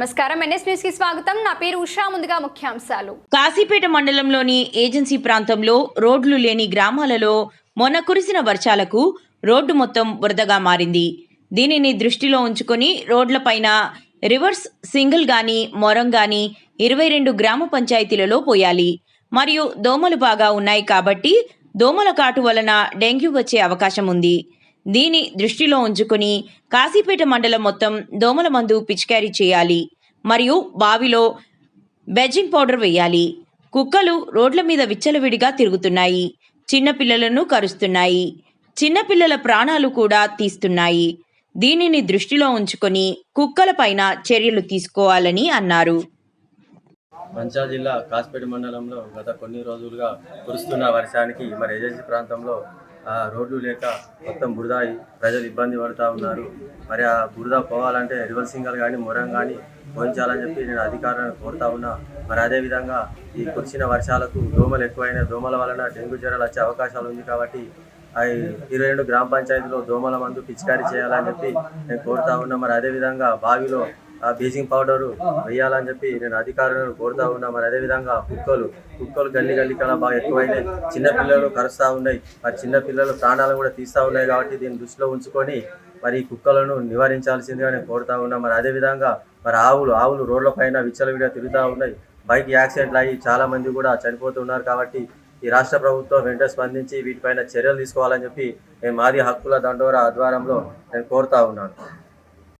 నమస్కారం. ఎన్ఎస్ న్యూస్కి స్వాగతం. నా పేరు ఉషా. ముందుగా ముఖ్యాంశాలు. కాశీపేట మండలంలోని ఏజెన్సీ ప్రాంతంలో రోడ్లు లేని గ్రామాలలో మొన్న కురిసిన వర్షాలకు రోడ్డు మొత్తం వరదగా మారింది. దీనిని దృష్టిలో ఉంచుకొని రోడ్లపైన రివర్స్ సింగిల్ గాని మొరం గాని ఇరవై రెండు గ్రామ పంచాయతీలలో పోయాలి. మరియు దోమలు బాగా ఉన్నాయి కాబట్టి దోమల కాటు వలన డెంగ్యూ వచ్చే అవకాశం ఉంది. దీని దృష్టిలో ఉంచుకుని కాశీపేట మండలం మొత్తం దోమల మందు పిచికారీ చేయాలి. మరియు బావిలో బెజింగ్ పౌడర్ వేయాలి. కుక్కలు రోడ్ల మీద విచ్చలవిడిగా తిరుగుతున్నాయి. చిన్నపిల్లలను కరుస్తున్నాయి. చిన్నపిల్లల ప్రాణాలు కూడా తీస్తున్నాయి. దీనిని దృష్టిలో ఉంచుకొని కుక్కలపైన చర్యలు తీసుకోవాలని అన్నారు. మంచా జిల్లా కాస్పేట మండలంలో గత కొన్ని రోజులుగా కురుస్తున్న వర్షానికి మరి ఏజెన్సీ ప్రాంతంలో రోడ్లు లేక మొత్తం బురద ప్రజలు ఇబ్బంది పడుతూ ఉన్నారు. మరి ఆ బురద పోవాలంటే రివర్సింగల్ కానీ మొరం కానీ పోయించాలని చెప్పి నేను అధికారులను కోరుతా ఉన్నా. మరి అదేవిధంగా ఈ కురిసిన వర్షాలకు దోమలు ఎక్కువైన దోమల వలన డెంగ్యూ జ్వరాలు వచ్చే అవకాశాలు ఉంది కాబట్టి అవి ఇరవై రెండు గ్రామ పంచాయతీలో దోమల మందు పిచికారీ చేయాలని చెప్పి నేను కోరుతా ఉన్నా. మరి అదేవిధంగా బావిలో ఆ బీజింగ్ పౌడర్ వేయాలని చెప్పి నేను అధికారులను కోరుతా ఉన్నా. మరి అదేవిధంగా కుక్కలు కుక్కలు గల్లి గల్లి కన్నా బాగా ఎక్కువైనాయి. చిన్న పిల్లలు కరుస్తూ ఉన్నాయి. మరి చిన్న పిల్లలు ప్రాణాలు కూడా తీస్తూ ఉన్నాయి కాబట్టి దీన్ని దృష్టిలో ఉంచుకొని మరి ఈ కుక్కలను నివారించాల్సిందిగా నేను కోరుతా ఉన్నా. మరి అదేవిధంగా మరి ఆవులు ఆవులు రోడ్ల పైన విచ్చలవిడిగా తిరుగుతూ ఉన్నాయి. బైక్ యాక్సిడెంట్లు అయ్యి చాలా మంది కూడా చనిపోతున్నారు కాబట్టి ఈ రాష్ట్ర ప్రభుత్వం వెంటనే స్పందించి వీటిపైన చర్యలు తీసుకోవాలని చెప్పి నేను మాది హక్కుల దండోరా ఆధ్వర్యంలో నేను కోరుతా ఉన్నాను.